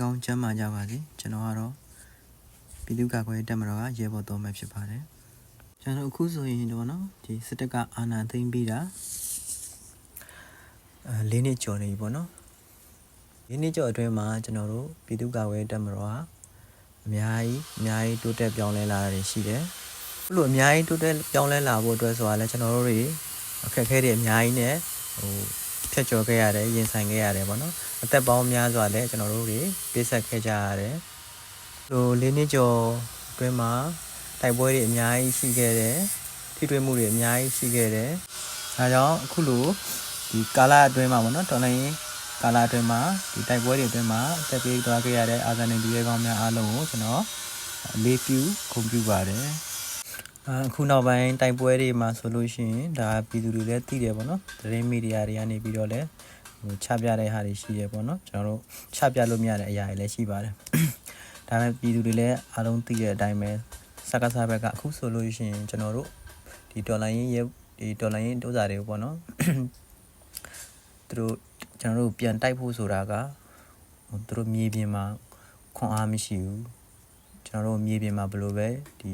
ကောင်းကျမ်းမာကြပါစေကျွန်တော်ကတော့ပြည်သူ့ကာကွယ်ရေးတပ်မတော်ကရဲဘော်တော်မဲ့ဖြစ်ပါတယ်ကျွန်တော်အခုဆိုရင်တော့နော်ဒီစစ်တပ်ကအာဏာသိမ်းပြီးတာအဲလေးနှစ်ကျော်နေပြီပေါ့နော်လေးနှစ်ကျော်အတွင်းမှာကျွန်တော်တို့ပြည်သူ့ကာကွယ်ရေးတပ်မတော်ကအများကြီးအများကြီးတိုးတက်ပြောင်းလဲလာတာတွေရှိတယ်ဘလို့အများကြီးတိုးတက်ပြောင်းလဲလာဖို့အတွက်ဆိုတာလဲကျွန်တော်တို့တွေအခက်အခဲတွေအများကြီးနဲ့ဟို ဖြတ်ကျော်ခဲ့ရတယ်ရင်ဆိုင်ခဲ့ရတယ်ပေါ့နော်အသက်ပေါင်းများစွာလဲကျွန်တော်တို့တွေပြည့်ဆက်ခဲ့ကြရတယ်ဟိုလေးနှစ်ကျော်အတွင်းမှာတိုက်ပွဲတွေအများကြီးရှိခဲ့တယ်ထိတွေ့မှုတွေအများကြီးရှိခဲ့တယ်ဒါကြောင့်အခုလိုဒီကာလအတွင်းမှာပေါ့နော်တော်လိုင်းကာလအတွင်းမှာဒီတိုက်ပွဲတွေအတွင်းမှာအသက်ပေးသွားခဲ့ရတဲ့အာဇာနည်ဒီရဲကောင်းများအားလုံးကိုကျွန်တော်အလေးပြုဂုဏ်ပြုပါတယ် အခုနောက်ပိုင်းတိုက်ပွဲတွေမှာဆိုလို့ရှိရင်ဒါပြည်သူတွေလည်းသိတယ်ပေါ့နော်သတင်းမီဒီယာတွေကနေပြီးတော့လည်းဟိုချပြတဲ့ဟာတွေရှိတယ်ပေါ့နော်ကျွန်တော်တို့ချပြလို့မရတဲ့အရာတွေလည်းရှိပါတယ်ဒါပေမဲ့ပြည်သူတွေလည်းအားလုံးသိတဲ့အတိုင်းပဲစကားစားဘက်ကအခုဆိုလို့ရှိရင်ကျွန်တော်တို့ဒီဒေါ်လာရင်းရဲ့ဒီဒေါ်လာရင်းဒုစာတွေကိုပေါ့နော်သူတို့ကျွန်တော်တို့ပြန်တိုက်ဖို့ဆိုတာကဟိုသူတို့မြေပြင်မှာခွန်အားမရှိဘူးကျွန်တော်တို့မြေပြင်မှာဘယ်လိုပဲဒီ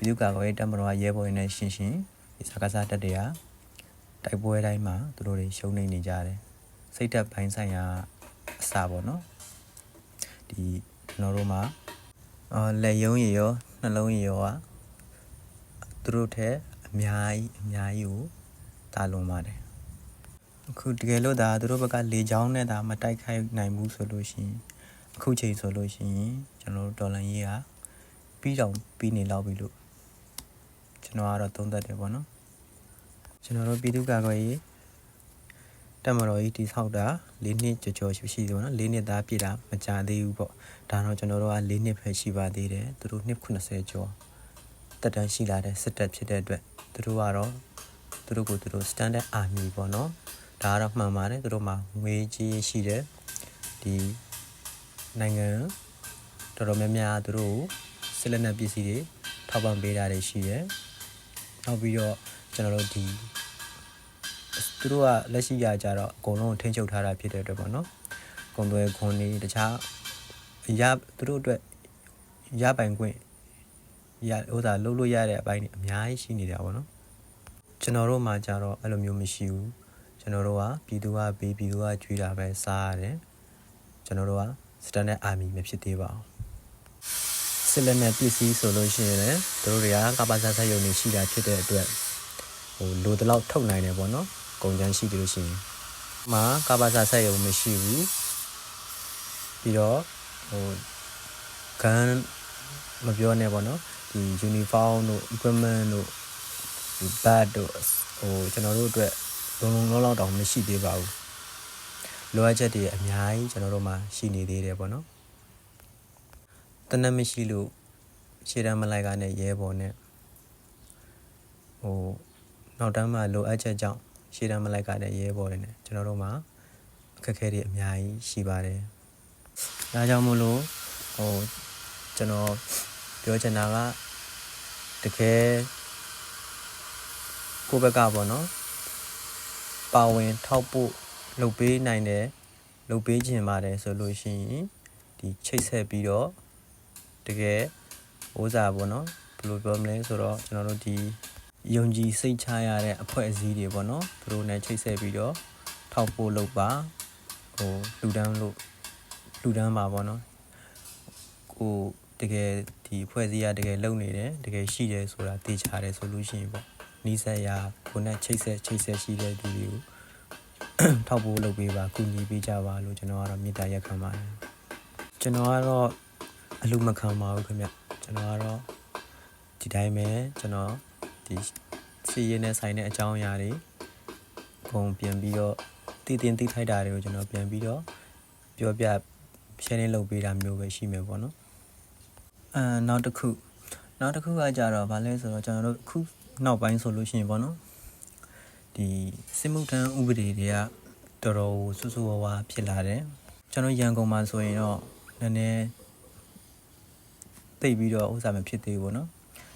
ပြည်သူ့ကာကွယ်ရေးတပ်မတော်ကရဲဘော်တွေနဲ့ရှင်းရှင်းဒီစကားစားတက်တွေကတိုက်ပွဲတိုင်းမှာသူတို့တွေရှုံးနေနေကြတယ်စိတ်သက်ပိုင်းဆိုင်ရာအစာပေါ့နော်ဒီကျွန်တော်တို့မှာအော်လက်ယုံရည်ရောနှလုံးရည်ရောကသူတို့ထက်အများကြီးအများကြီးကိုတာလွန်ပါတယ်အခုတကယ်လို့ဒါသူတို့ဘက်ကလေချောင်းနဲ့ဒါမတိုက်ခိုက်နိုင်ဘူးဆိုလို့ရှိရင်အခုချိန်ဆိုလို့ရှိရင်ကျွန်တော်တို့ဒေါ်လာရေးကပြီးတော့ပြီးနေလောက်ပြီလို့ ကျွန်တော်ကတော့သုံးသပ်တယ်ပေါ့နော်ကျွန်တော်တို့ပြည်သူ့ကာကွယ်ရေးတက်မတော်ကြီးတိဆောက်တာ၄နှစ်ကြော်ကြော်ရှိရှိတယ်ပေါ့နော်၄နှစ်သားပြည့်တာမကြသေးဘူးပေါ့ဒါတော့ကျွန်တော်တို့က၄နှစ်ပဲရှိပါသေးတယ်သူတို့နှစ်80ကျော်တက်တန်းရှိလာတဲ့စစ်တပ်ဖြစ်တဲ့အတွက်သူတို့ကတော့သူတို့ကိုသူတို့ standard army ပေါ့နော်ဒါကတော့မှန်ပါတယ်သူတို့မှာငွေကြီးရှိတယ်ဒီနိုင်ငံတော်တော်များများသူတို့စစ်လက်နက်ပစ္စည်းတွေထောက်ပံ့ပေးတာတွေရှိတယ် နောက်ပြီးတော့ကျွန်တော်တို့ဒီသူတို့ကလက်ရှိရကြတော့အကုန်လုံးထိန်းချုပ်ထားတာဖြစ်တဲ့အတွက်ပေါ့နော်ကုန်သွယ်ခွန်တွေတခြားရသူတို့အတွက်ရပိုင်ခွင့်ရဥစ္စာလုပ်လို့ရတဲ့အပိုင်းတွေအများကြီးရှိနေတာပေါ့နော်ကျွန်တော်တို့မှာကြတော့အဲ့လိုမျိုးမရှိဘူးကျွန်တော်တို့ကပြည်သူကပေးပြည်သူကကြွေးတာပဲစားရတယ်ကျွန်တော်တို့ကစတန်ဒတ်အာမီမဖြစ်သေးပါဘူး စစ်လက်နက်ပစ္စည်းဆိုလို့ရှိရင်လည်းတို့တွေကကပ္ပစာဆက်ယုံနေရှိတာဖြစ်တဲ့အတွက်ဟိုလိုတလောက်ထုတ်နိုင်တယ်ပေါ့နော်ကုန်ကျန်းရှိတယ်လို့ရှိရင်မှာကပ္ပစာဆက်ယုံမရှိဘူးပြီးတော့ဟိုကန်မပြောနဲ့ပေါ့နော်ဒီ uniform တို့ equipment တို့ဒီ bad တို့ဟိုကျွန်တော်တို့အတွက်လုံလုံလောက်လောက်တောင်မရှိသေးပါဘူးလိုအပ်ချက်တွေအများကြီးကျွန်တော်တို့မှာရှိနေသေးတယ်ပေါ့နော် တနက်မရှိလို့ရှေ့တန်းမလိုက်ကနေရဲပေါ်နဲ့ဟိုနောက်တန်းမှာလိုအပ်ချက်ကြောင့်ရှေ့တန်းမလိုက်ကတဲ့ရဲဘော်တွေနဲ့ကျွန်တော်တို့မှာအခက်အခဲတွေအများကြီးရှိပါတယ်။ဒါကြောင့်မို့လို့ဟိုကျွန်တော်ပြောချင်တာကတကယ်ကိုယ့်ဘက်ကပေါ့နော်ပါဝင်ထောက်ဖို့လုပ်ပေးနိုင်တယ်လုပ်ပေးခြင်းပါတယ်ဆိုလို့ရှိရင်ဒီချိတ်ဆက်ပြီးတော့ တကယ်ဥစားပေါ့နော်ဘယ်လိုပြောမလဲဆိုတော့ကျွန်တော်တို့ဒီယုံကြည်စိတ်ချရတဲ့အဖွဲ့အစည်းတွေပေါ့နော်သူတို့ ਨੇ ချိတ်ဆက်ပြီးတော့ထောက်ဖို့လုပ်ပါဟိုလူတန်းလို့လူတန်းပါပေါ့နော်ကိုတကယ်ဒီအဖွဲ့အစည်းကတကယ်လုံနေတယ်တကယ်ရှိတယ်ဆိုတာသိချတယ်ဆိုလို့ရှိရင်ပေါ့နီးစပ်ရာကိုနဲ့ချိတ်ဆက်ချိတ်ဆက်ရှိတဲ့သူတွေကိုထောက်ဖို့လုပ်ပေးပါကူညီပေးကြပါလို့ကျွန်တော်ကတော့မေတ္တာရက်ခံပါတယ်ကျွန်တော်ကတော့ အလူမခံပါဘူးခင်ဗျကျွန်တော်ကတော့ဒီတိုင်းပဲကျွန်တော်ဒီစီရင်နဲ့ဆိုင်တဲ့အကြောင်းအရာတွေပုံပြန်ပြီးတော့တည်တင်သိထိုက်တာတွေကိုကျွန်တော်ပြန်ပြီးတော့ပြောပြ sharing လုပ်ပေးတာမျိုးပဲရှိမယ်ပေါ့နော်အဲနောက်တစ်ခုနောက်တစ်ခုကကြတော့ဗာလဲဆိုတော့ကျွန်တော်တို့ခုနောက်ပိုင်းဆိုလို့ရှိရင်ပေါ့နော်ဒီစစ်မှုထမ်းဥပဒေတွေကတော်တော်ဆူဆူဝါးဝါဖြစ်လာတယ်ကျွန်တော်ရန်ကုန်မှာဆိုရင်တော့နည်းနည်း သိပြီးတော့ဥစားမဖြစ်သေးဘူးပေါ့နော်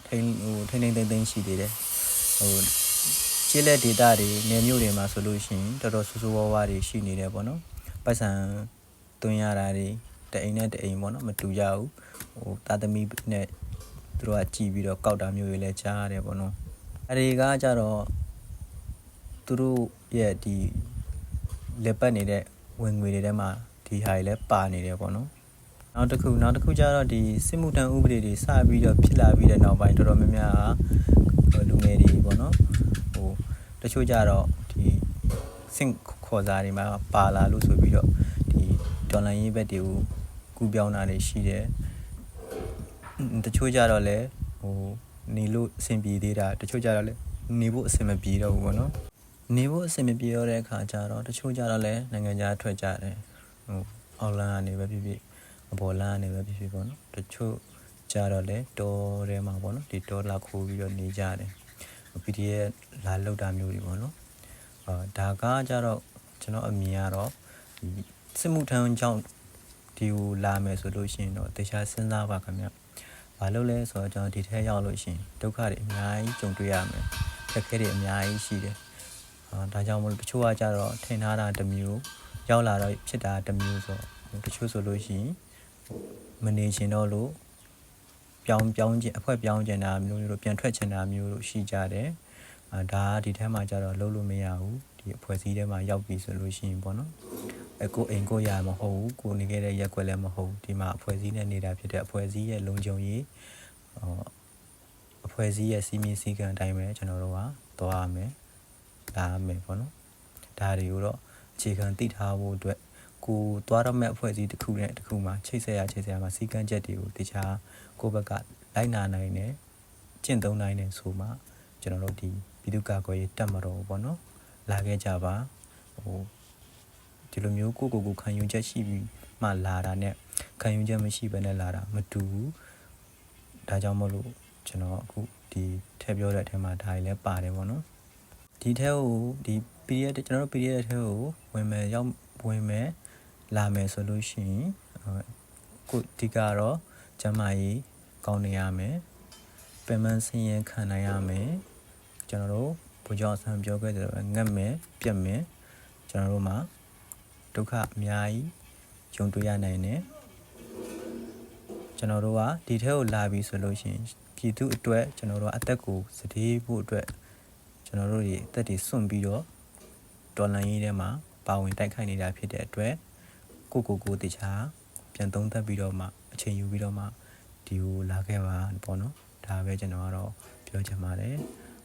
ထိန်းဟိုထိန်းထိန်းသိမ်းသိမ်းရှိသေးတယ်ဟိုကျေးလက်ဒေတာတွေနေမျိုးတွေမှာဆိုလို့ရှိရင်တော်တော်ဆူဆူဝါးဝါတွေရှိနေတယ်ပေါ့နော်ပိုက်ဆံသွင်းရတာတွေတအိမ်နဲ့တအိမ်ပေါ့နော်မတူကြဘူးဟိုတာသမီနဲ့သူတို့ကကြည်ပြီးတော့ကောက်တာမျိုးတွေလည်းကြားရတယ်ပေါ့နော်အဲဒီကကြတော့သူတို့ရဲ့ဒီလက်ပတ်နေတဲ့ဝင်ငွေတွေထဲမှာဒီဟာတွေလည်းပါနေတယ်ပေါ့နော် နောက်တစ်ခုနောက်တစ်ခုကျတော့ဒီစစ်မှုထမ်းဥပဒေတွေစပြီးတော့ဖြစ်လာပြီးတဲ့နောက်ပိုင်းတော်တော်များများကလူငယ်တွေပေါ့နော်ဟိုတချို့ကြတော့ဒီစင့်ခေါ်စာတွေမှာပါလာလို့ဆိုပြီးတော့ဒီဒေါ်လာရင်းဘက်တွေကိုကူပြောင်းတာတွေရှိတယ်တချို့ကြတော့လည်းဟိုနေလို့အဆင်ပြေသေးတာတချို့ကြတော့လည်းနေဖို့အဆင်မပြေတော့ဘူးပေါ့နော်နေဖို့အဆင်မပြေတော့တဲ့အခါကျတော့တချို့ကြတော့လည်းနိုင်ငံခြားထွက်ကြတယ်ဟိုအောက်လန်းကနေပဲဖြစ်ဖြစ် အပေါ်လန်းကနေပဲဖြစ်ဖြစ်ပေါ့နော်တချို့ကြတော့လည်းတောထဲမှာပေါ့နော်ဒီတောလာခိုးပြီးတော့နေကြတယ် PDF လာလောက်တာမျိုးတွေပေါ့နော်အာဒါကကြတော့ကျွန်တော်အမြင်ကတော့ဒီစစ်မှုထမ်းကြောင့်ဒီကိုလာမယ်ဆိုလို့ရှိရင်တော့တခြားစဉ်းစားပါခင်ဗျဘာလို့လဲဆိုတော့ကျွန်တော်ဒီထဲရောက်လို့ရှိရင်ဒုက္ခတွေအများကြီးကြုံတွေ့ရမယ်ခက်ခဲတွေအများကြီးရှိတယ်အာဒါကြောင့်မလို့တချို့ကကြတော့ထင်ထားတာတစ်မျိုးရောက်လာတော့ဖြစ်တာတစ်မျိုးဆိုတော့တချို့ဆိုလို့ရှိရင် မနေချင်တော့လို့ပြောင်းပြောင်းခြင်းအဖွဲပြောင်းခြင်းတာမျိုးတို့ပြန်ထွက်ချင်တာမျိုးတို့ရှိကြတယ်အာဒါကဒီထဲမှာကြတော့လုံးလို့မရဘူးဒီအဖွဲ့အစည်းထဲမှာရောက်ပြီဆိုလို့ရှိရင်ပေါ့နော်အကိုအိမ်ကိုရမဟုတ်ဘူးကိုနေခဲ့တဲ့ရက်ွက်လည်းမဟုတ်ဘူးဒီမှာအဖွဲ့အစည်းနဲ့နေတာဖြစ်တဲ့အဖွဲ့အစည်းရဲ့လုံခြုံရေးဟောအဖွဲ့အစည်းရဲ့စီမင်းစည်းကမ်းအတိုင်းပဲကျွန်တော်တို့ကသွားရမယ်လာမယ်ပေါ့နော်ဒါတွေကိုတော့အခြေခံသိထားဖို့အတွက် ကိုသွားရမယ့်အဖွဲ့အစည်းတစ်ခုနဲ့တစ်ခုမှာချိတ်ဆက်ရချိတ်ဆက်ရမှာစီကန်းချက်တွေကိုတခြားကိုယ့်ဘက်ကလိုက်နာနိုင်တယ်ကျင့်သုံးနိုင်တယ်ဆိုမှကျွန်တော်တို့ဒီပြည်သူ့ကာကွယ်ရေးတပ်မတော်ပေါ့နော်လာခဲ့ကြပါဟိုဒီလိုမျိုးကိုယ့်ကိုယ်ကိုခံယူချက်ရှိပြီးမှလာတာနဲ့ခံယူချက်မရှိဘဲနဲ့လာတာမတူဘူးဒါကြောင့်မလို့ကျွန်တော်အခုဒီထည့်ပြောတဲ့အထက်မှာဒါတွေလည်းပါတယ်ပေါ့နော်ဒီထဲကိုဒီ PDF ကျွန်တော်တို့ PDF ထဲကိုဝင်မယ်ရောက်ဝင်မယ် လာမယ်ဆိုလို့ရှိရင်ဟိုကိုဒီကတော့ကျမ်းမာရေးကောင်းနေရမယ်ပင်မဆင်းရဲခံနိုင်ရမယ်ကျွန်တော်တို့ဘုရားဆံပြောခဲ့တယ်ငတ်မယ်ပြက်မယ်ကျွန်တော်တို့မှာဒုက္ခအများကြီးကြုံတွေ့ရနိုင်တယ်ကျွန်တော်တို့ကဒီထဲကိုလာပြီဆိုလို့ရှိရင်ပြည်သူအတွက်ကျွန်တော်တို့ကအသက်ကိုစတေးဖို့အတွက်ကျွန်တော်တို့တွေအသက်တွေစွန့်ပြီးတော့ဒေါ်လာရင်းထဲမှာပါဝင်တိုက်ခိုက်နေတာဖြစ်တဲ့အတွက် ကိုကိုကိုတခြားပြန်သုံးသပ်ပြီးတော့မှအချိန်ယူပြီးတော့မှဒီကိုလာခဲ့ပါပေါ့နော်ဒါပဲကျွန်တော်ကတော့ပြောချင်ပါတယ်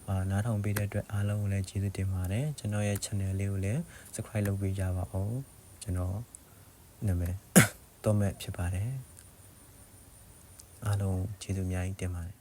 အာနားထောင်ပေးတဲ့အတွက်အားလုံးကိုလည်းကျေးဇူးတင်ပါတယ်ကျွန်တော်ရဲ့ channel လေးကိုလည်း subscribe လုပ်ပေးကြပါဦးကျွန်တော်နာမည်တော့မဲ့ဖြစ်ပါတယ်အားလုံးကျေးဇူးအများကြီးတင်ပါတယ်